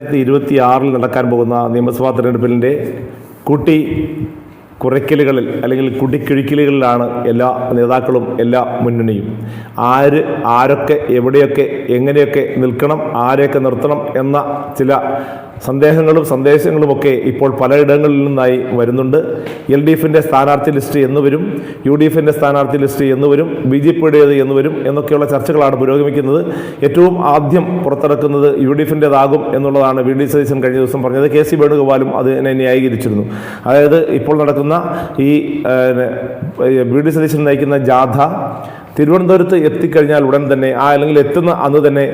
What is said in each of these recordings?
രണ്ടായിരത്തി ഇരുപത്തി ആറിൽ നടക്കാൻ പോകുന്ന നിയമസഭാ തെരഞ്ഞെടുപ്പിന്റെ കുട്ടി കുറയ്ക്കലുകളിൽ അല്ലെങ്കിൽ കുട്ടിക്കിഴിക്കലുകളിലാണ് എല്ലാ നേതാക്കളും എല്ലാ മുന്നണിയും. ആര് ആരൊക്കെ എവിടെയൊക്കെ എങ്ങനെയൊക്കെ നിൽക്കണം ആരെയൊക്കെ നിർത്തണം എന്ന ചില സന്ദേഹങ്ങളും സന്ദേശങ്ങളുമൊക്കെ ഇപ്പോൾ പലയിടങ്ങളിൽ നിന്നായി വരുന്നുണ്ട്. എൽ ഡി എഫിന്റെ സ്ഥാനാർത്ഥി ലിസ്റ്റ് എന്നുവരും യു ഡി എഫിന്റെ സ്ഥാനാർത്ഥി ലിസ്റ്റ് എന്നുവരും ബി ജെ പിയുടേത് എന്ന് വരും എന്നൊക്കെയുള്ള ചർച്ചകളാണ് പുരോഗമിക്കുന്നത്. ഏറ്റവും ആദ്യം പുറത്തിറക്കുന്നത് യു ഡി എഫിന്റെതാകും എന്നുള്ളതാണ് വി ഡി സതീശൻ കഴിഞ്ഞ ദിവസം പറഞ്ഞത്. കെ സി വേണുഗോപാലും അതിനെ ന്യായീകരിച്ചിരുന്നു. അതായത് ഇപ്പോൾ നടക്കുന്ന ഈ വി ഡി സതീശൻ നയിക്കുന്ന ജാഥ തിരുവനന്തപുരത്ത് എത്തിക്കഴിഞ്ഞാൽ ഉടൻ തന്നെ ആ അല്ലെങ്കിൽ എത്തുന്ന അന്ന് തന്നെ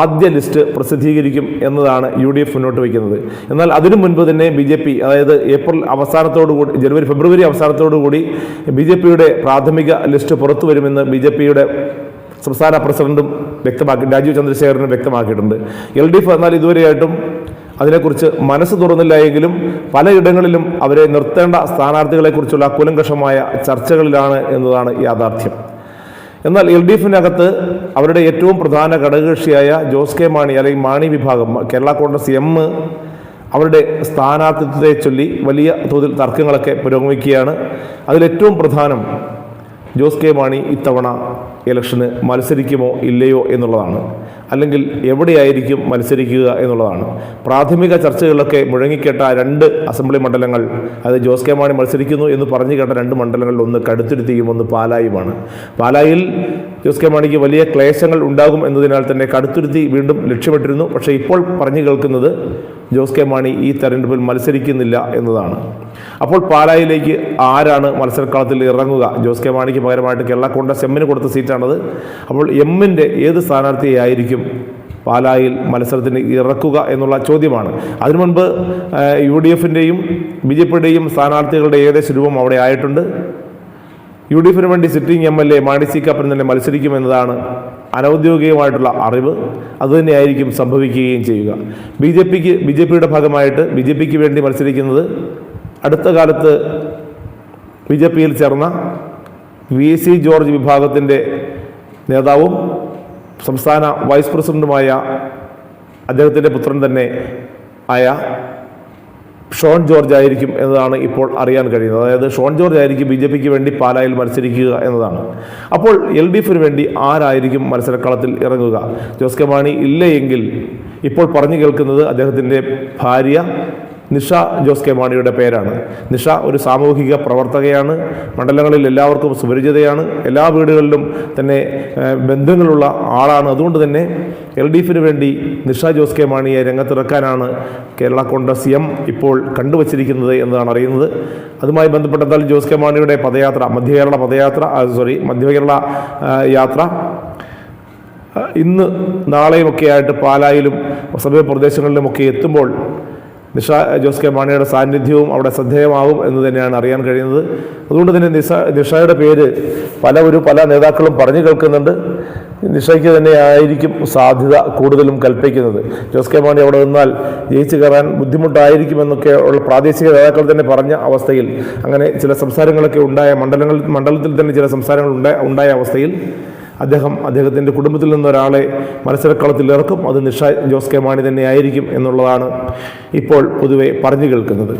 ആദ്യ ലിസ്റ്റ് പ്രസിദ്ധീകരിക്കും എന്നതാണ് യു ഡി എഫ് മുന്നോട്ട് വയ്ക്കുന്നത്. എന്നാൽ അതിനു മുൻപ് തന്നെ ബി ജെ പി അതായത് ഏപ്രിൽ അവസാനത്തോടു കൂടി ജനുവരി ഫെബ്രുവരി അവസാനത്തോടു കൂടി ബി ജെ പിയുടെ പ്രാഥമിക ലിസ്റ്റ് പുറത്തു വരുമെന്ന് ബി ജെ പിയുടെ സംസ്ഥാന പ്രസിഡന്റും വ്യക്തമാക്കി രാജീവ് ചന്ദ്രശേഖരനും വ്യക്തമാക്കിയിട്ടുണ്ട്. എൽ ഡി എഫ് എന്നാൽ ഇതുവരെയായിട്ടും അതിനെക്കുറിച്ച് മനസ്സ് തുറന്നില്ല എങ്കിലും പലയിടങ്ങളിലും അവരെ നിർത്തേണ്ട സ്ഥാനാർത്ഥികളെക്കുറിച്ചുള്ള കുലങ്കഷമായ ചർച്ചകളിലാണ് എന്നതാണ് യാഥാർത്ഥ്യം. എന്നാൽ എൽ ഡി എഫിനകത്ത് അവരുടെ ഏറ്റവും പ്രധാന ഘടകകക്ഷിയായ ജോസ് കെ മാണി അല്ലെങ്കിൽ മാണി വിഭാഗം കേരള കോൺഗ്രസ് എം അവരുടെ സ്ഥാനാർത്ഥിത്വത്തെ ചൊല്ലി വലിയ തോതിൽ തർക്കങ്ങളൊക്കെ പുരോഗമിക്കുകയാണ്. അതിലേറ്റവും പ്രധാനം ജോസ് കെ മാണി ഇത്തവണ ഇലക്ഷന് മത്സരിക്കുമോ ഇല്ലയോ എന്നുള്ളതാണ്. അല്ലെങ്കിൽ എവിടെയായിരിക്കും മത്സരിക്കുക എന്നുള്ളതാണ്. പ്രാഥമിക ചർച്ചകളിലൊക്കെ മുഴങ്ങിക്കേട്ട രണ്ട് അസംബ്ലി മണ്ഡലങ്ങൾ അത് ജോസ് കെ മാണി മത്സരിക്കുന്നു എന്ന് പറഞ്ഞു കേട്ട രണ്ട് മണ്ഡലങ്ങളിൽ ഒന്ന് കടുത്തുരുത്തിയും ഒന്ന് പാലായുമാണ്. പാലായിൽ ജോസ് കെ മാണിക്ക് വലിയ ക്ലേശങ്ങൾ ഉണ്ടാകും എന്നതിനാൽ തന്നെ കടുത്തുരുത്തി വീണ്ടും ലക്ഷ്യമിട്ടിരുന്നു. പക്ഷേ ഇപ്പോൾ പറഞ്ഞു കേൾക്കുന്നത് ജോസ് കെ മാണി ഈ തെരഞ്ഞെടുപ്പിൽ മത്സരിക്കുന്നില്ല എന്നതാണ്. അപ്പോൾ പാലായിലേക്ക് ആരാണ് മത്സരക്കളത്തിൽ ഇറങ്ങുക? ജോസ് കെ മാണിക്ക് പകരമായിട്ട് കേരള കോൺഗ്രസ് എമ്മിന് കൊടുത്ത സീറ്റാണത്. അപ്പോൾ എമ്മിന്റെ ഏത് സ്ഥാനാർത്ഥിയായിരിക്കും പാലായിൽ മത്സരത്തിന് ഇറക്കുക എന്നുള്ള ചോദ്യമാണ്. അതിനു മുൻപ് യു ഡി എഫിന്റെയും ബി ജെ പിയുടെയും സ്ഥാനാർത്ഥികളുടെ ഏകദേശ രൂപം അവിടെ ആയിട്ടുണ്ട്. യു ഡി എഫിന് വേണ്ടി sitting M L A Mani C Kappan തന്നെ മത്സരിക്കുമെന്നതാണ് അനൗദ്യോഗികമായിട്ടുള്ള അറിവ്. അതുതന്നെയായിരിക്കും സംഭവിക്കുകയും ചെയ്യുക. ബി ജെ പിക്ക് ബി ജെ പിയുടെ ഭാഗമായിട്ട് ബി ജെ പിക്ക് വേണ്ടി മത്സരിക്കുന്നത് അടുത്ത കാലത്ത് ബി ജെ പിയിൽ ചേർന്ന വി സി ജോർജ് വിഭാഗത്തിന്റെ നേതാവും സംസ്ഥാന വൈസ് പ്രസിഡന്റുമായ അദ്ദേഹത്തിന്റെ പുത്രൻ തന്നെ ആയ ഷോൺ ജോർജ് ആയിരിക്കും എന്നതാണ് ഇപ്പോൾ അറിയാൻ കഴിയുന്നത്. അതായത് ഷോൺ ജോർജ് ആയിരിക്കും ബി ജെ പിക്ക് വേണ്ടി പാലായിൽ മത്സരിക്കുക എന്നതാണ്. അപ്പോൾ എൽ ഡി എഫിന് വേണ്ടി ആരായിരിക്കും മത്സരക്കളത്തിൽ ഇറങ്ങുക? ജോസ് കെ മാണി ഇല്ലയെങ്കിൽ ഇപ്പോൾ പറഞ്ഞു കേൾക്കുന്നത് അദ്ദേഹത്തിന്റെ ഭാര്യ നിഷ ജോസ് കെ മാണിയുടെ പേരാണ്. നിഷ ഒരു സാമൂഹിക പ്രവർത്തകയാണ്. മണ്ഡലങ്ങളിൽ എല്ലാവർക്കും സുപരിചിതയാണ്. എല്ലാ വീടുകളിലും തന്നെ ബന്ധങ്ങളുള്ള ആളാണ്. അതുകൊണ്ട് തന്നെ എൽ ഡി എഫിന് വേണ്ടി നിഷ ജോസ് കെ മാണിയെ രംഗത്തിറക്കാനാണ് കേരള കോൺഗ്രസ് എം ഇപ്പോൾ കണ്ടുവച്ചിരിക്കുന്നത് എന്നതാണ് അറിയുന്നത്. അതുമായി ബന്ധപ്പെട്ടെന്നാൽ ജോസ് കെ മാണിയുടെ പദയാത്ര മധ്യകേരള പദയാത്ര സോറി മധ്യകേരള യാത്ര ഇന്ന് നാളെയുമൊക്കെ ആയിട്ട് പാലായിലും സമീപ പ്രദേശങ്ങളിലുമൊക്കെ എത്തുമ്പോൾ നിഷ ജോസ് കെ മാണിയുടെ സാന്നിധ്യവും അവിടെ ശ്രദ്ധേയമാവും എന്ന് തന്നെയാണ് അറിയാൻ കഴിയുന്നത്. അതുകൊണ്ട് തന്നെ നിഷ നിഷയുടെ പേര് പലവരും പല നേതാക്കളും പറഞ്ഞു കേൾക്കുന്നുണ്ട്. നിഷയ്ക്ക് തന്നെ ആയിരിക്കും സാധ്യത കൂടുതലും കൽപ്പിക്കുന്നത്. ജോസ് കെ മാണി അവിടെ നിന്നാൽ ജയിച്ചു കയറാൻ ബുദ്ധിമുട്ടായിരിക്കുമെന്നൊക്കെ ഉള്ള പ്രാദേശിക നേതാക്കൾ തന്നെ പറഞ്ഞ അവസ്ഥയിൽ അങ്ങനെ ചില സംസാരങ്ങളൊക്കെ ഉണ്ടായ മണ്ഡലങ്ങളിൽ മണ്ഡലത്തിൽ തന്നെ ചില സംസാരങ്ങൾ ഉണ്ടായ അവസ്ഥയിൽ അദ്ദേഹം അദ്ദേഹത്തിന്റെ കുടുംബത്തിൽ നിന്നൊരാളെ മത്സരക്കളത്തിൽ ഇറക്കും. അത് നിഷ ജോസ് കെ മാണി തന്നെയായിരിക്കും എന്നുള്ളതാണ് ഇപ്പോൾ പൊതുവെ പറഞ്ഞു കേൾക്കുന്നത്.